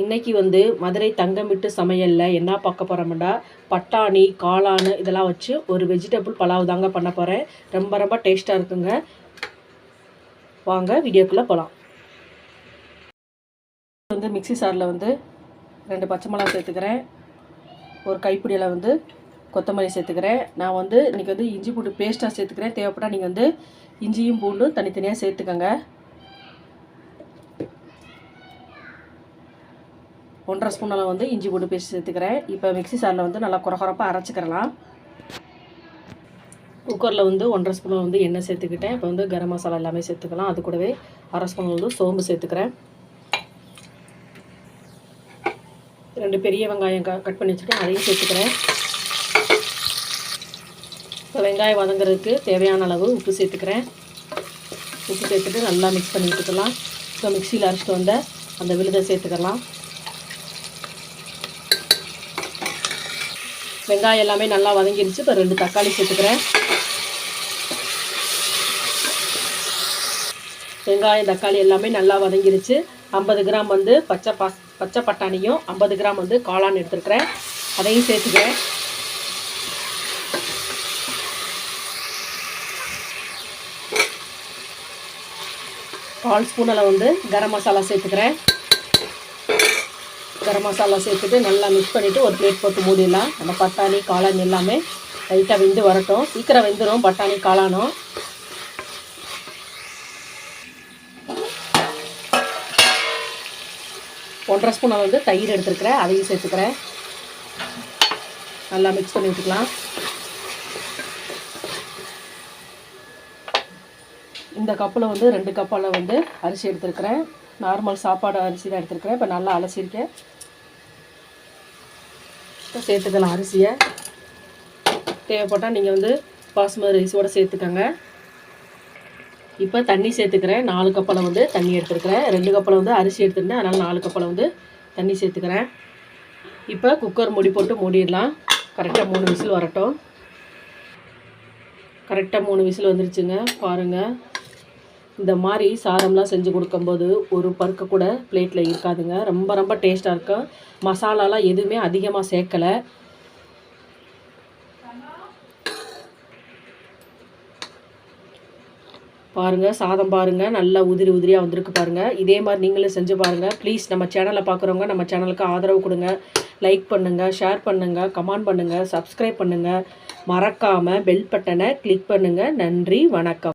இன்னைக்கு வந்து மதுரை தங்கம் விட்டு சமையலில் என்ன பார்க்க போகிறோம்டா பட்டாணி காளான் இதெல்லாம் வச்சு ஒரு வெஜிடபிள் பலாவ் தாங்க பண்ண போகிறேன் ரொம்ப ரொம்ப டேஸ்ட்டாக இருக்குங்க. வாங்க வீடியோக்குள்ளே போகலாம் வந்து மிக்ஸி சாரில் வந்து ரெண்டு பச்சை மிளகா சேர்த்துக்கிறேன். ஒரு கைப்பிடியில் வந்து கொத்தமல்லி சேர்த்துக்கிறேன். நான் வந்து இன்றைக்கி வந்து இஞ்சி பூண்டு பேஸ்ட்டாக சேர்த்துக்கிறேன். தேவைப்பட்டால் நீங்கள் வந்து இஞ்சியும் பூண்டும் தனித்தனியாக சேர்த்துக்கோங்க. ஒன்றரை ஸ்பூன் அளவு வந்து இஞ்சி பூண்டு பேஸ்ட் சேர்த்துக்கிறேன். இப்போ மிக்சி சாரில் வந்து நல்லா குறகுறப்பாக அரைச்சிக்கிறலாம். குக்கரில் வந்து ஒன்றரை ஸ்பூன் வந்து எண்ணெய் சேர்த்துக்கிட்டேன். இப்போ வந்து கரம் மசாலா எல்லாமே சேர்த்துக்கலாம். அது கூடவே அரை ஸ்பூன் வந்து சோம்பு சேர்த்துக்கிறேன். ரெண்டு பெரிய வெங்காயம் க கட் பண்ணி வச்சுட்டு அதையும் சேர்த்துக்கிறேன். இப்போ வெங்காயம் வதங்குறதுக்கு தேவையான அளவு உப்பு சேர்த்துக்கிறேன். உப்பு சேர்த்துட்டு நல்லா மிக்ஸ் பண்ணி விட்டுக்கலாம் இப்போ மிக்சியில் அரைச்சிட்டு வந்த அந்த விழுதை சேர்த்துக்கலாம். வெங்காயம் எல்லாமே நல்லா வதங்கிருச்சு. இப்போ ரெண்டு தக்காளி சேர்த்துக்கிறேன். வெங்காயம் தக்காளி எல்லாமே நல்லா வதங்கிருச்சு. ஐம்பது கிராம் வந்து பச்சை பாஸ் பச்சை பட்டாணியும் ஐம்பது கிராம் வந்து காளான் எடுத்துருக்கிறேன். அதையும் சேர்த்துக்கிறேன். கால் ஸ்பூன் அளவு வந்து கரம் மசாலா சேர்த்துக்கிறேன். கரம் மசாலா சேர்த்துட்டு நல்லா மிக்ஸ் பண்ணிவிட்டு ஒரு பிளேட் போட்டு மூடிடலாம். நம்ம பட்டாணி காளான் எல்லாமே லைட்டாக வெந்து வரட்டும். சீக்கிரம் வெந்துடும் பட்டாணி காளானும். ஒன்றரை ஸ்பூன் வந்து தயிர் எடுத்துருக்கிறேன். அதையும் சேர்த்துக்கிறேன். நல்லா மிக்ஸ் பண்ணி விட்டுக்கலாம் இந்த கப்பில் வந்து ரெண்டு கப்பால் வந்து அரிசி எடுத்துருக்கிறேன். நார்மல் சாப்பாடு அரிசி தான் எடுத்துருக்கிறேன். இப்போ நல்லா அலசிருக்கேன் இப்போ சேர்த்துக்கலாம் அரிசியை. தேவைப்பட்டால் நீங்கள் வந்து பாஸ்மதி ரைஸோடு சேர்த்துக்கோங்க. இப்போ தண்ணி சேர்த்துக்கிறேன். நாலு கப்பில் வந்து தண்ணி எடுத்துருக்கிறேன். ரெண்டு கப்பலம் வந்து அரிசி எடுத்துருந்தேன். அதனால் நாலு கப்பலம் வந்து தண்ணி சேர்த்துக்கிறேன். இப்போ குக்கர் முடி போட்டு மூடிடலாம். கரெக்டாக மூணு விசில் வரட்டும். கரெக்டாக மூணு விசில் வந்துருச்சுங்க. பாருங்கள் இந்த மாதிரி சாதம்லாம் செஞ்சு கொடுக்கும்போது ஒரு பருக்க கூட பிளேட்டில் இருக்காதுங்க. ரொம்ப ரொம்ப டேஸ்ட்டாக இருக்கும். மசாலாலாம் எதுவுமே அதிகமாக சேர்க்கலை. பாருங்கள் சாதம் பாருங்கள் நல்லா உதிரி உதிரியாக வந்திருக்கு பாருங்கள் இதே மாதிரி நீங்களும் செஞ்சு பாருங்கள் ப்ளீஸ் நம்ம சேனலை பார்க்குறவங்க நம்ம சேனலுக்கு ஆதரவு கொடுங்க. லைக் பண்ணுங்கள் ஷேர் பண்ணுங்கள் கமெண்ட் பண்ணுங்கள் சப்ஸ்கிரைப் பண்ணுங்கள் மறக்காமல் பெல் பட்டனை கிளிக் பண்ணுங்கள் நன்றி வணக்கம்.